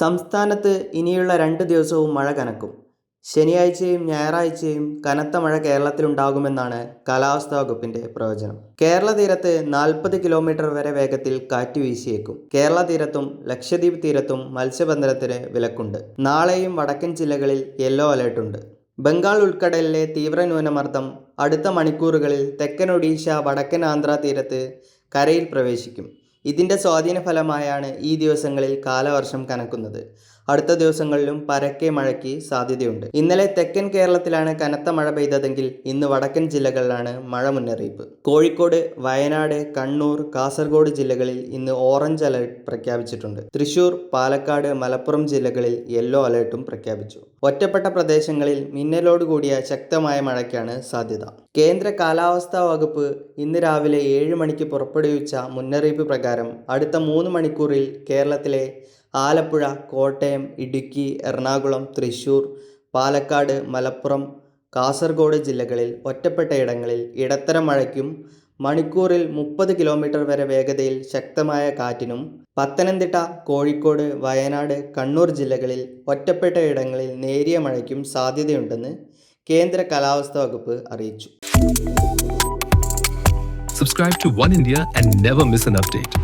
സംസ്ഥാനത്ത് ഇനിയുള്ള രണ്ട് ദിവസവും മഴ കനക്കും. ശനിയാഴ്ചയും ഞായറാഴ്ചയും കനത്ത മഴ കേരളത്തിലുണ്ടാകുമെന്നാണ് കാലാവസ്ഥാ വകുപ്പിന്റെ പ്രവചനം. കേരള തീരത്ത് നാൽപ്പത് കിലോമീറ്റർ വരെ വേഗത്തിൽ കാറ്റ് വീശിയേക്കും. കേരള തീരത്തും ലക്ഷദ്വീപ് തീരത്തും മത്സ്യബന്ധനത്തിന് വിലക്കുണ്ട്. നാളെയും വടക്കൻ ജില്ലകളിൽ യെല്ലോ അലേർട്ടുണ്ട്. ബംഗാൾ ഉൾക്കടലിലെ തീവ്ര ന്യൂനമർദ്ദം അടുത്ത മണിക്കൂറുകളിൽ തെക്കൻ ഒഡീഷ വടക്കൻ ആന്ധ്ര തീരത്ത് കരയിൽ പ്രവേശിക്കും. ഇതിന്റെ സ്വാധീന ഫലമായാണ് ഈ ദിവസങ്ങളിൽ കാലവർഷം കനക്കുന്നത്. അടുത്ത ദിവസങ്ങളിലും പരക്കെ മഴയ്ക്ക് സാധ്യതയുണ്ട്. ഇന്നലെ തെക്കൻ കേരളത്തിലാണ് കനത്ത മഴ പെയ്തതെങ്കിൽ ഇന്ന് വടക്കൻ ജില്ലകളിലാണ് മഴ മുന്നറിയിപ്പ്. കോഴിക്കോട് വയനാട് കണ്ണൂർ കാസർഗോഡ് ജില്ലകളിൽ ഇന്ന് ഓറഞ്ച് അലർട്ട് പ്രഖ്യാപിച്ചിട്ടുണ്ട്. തൃശൂർ പാലക്കാട് മലപ്പുറം ജില്ലകളിൽ യെല്ലോ അലർട്ടും പ്രഖ്യാപിച്ചു. ഒറ്റപ്പെട്ട പ്രദേശങ്ങളിൽ മിന്നലോട് കൂടിയ ശക്തമായ മഴയ്ക്കാണ് സാധ്യത. കേന്ദ്ര കാലാവസ്ഥാ വകുപ്പ് ഇന്ന് രാവിലെ ഏഴ് മണിക്ക് പുറപ്പെടുവിച്ച മുന്നറിയിപ്പ് പ്രകാരം അടുത്ത മൂന്ന് മണിക്കൂറിൽ കേരളത്തിലെ ആലപ്പുഴ കോട്ടയം ഇടുക്കി എറണാകുളം തൃശ്ശൂർ പാലക്കാട് മലപ്പുറം കാസർഗോഡ് ജില്ലകളിൽ ഒറ്റപ്പെട്ട ഇടങ്ങളിൽ ഇടത്തരം മഴയ്ക്കും മണിക്കൂറിൽ മുപ്പത് കിലോമീറ്റർ വരെ വേഗതയിൽ ശക്തമായ കാറ്റിനും പത്തനംതിട്ട കോഴിക്കോട് വയനാട് കണ്ണൂർ ജില്ലകളിൽ ഒറ്റപ്പെട്ട ഇടങ്ങളിൽ നേരിയ മഴയ്ക്കും സാധ്യതയുണ്ടെന്ന് കേന്ദ്ര കാലാവസ്ഥാ വകുപ്പ് അറിയിച്ചു subscribe to one India and never miss an update.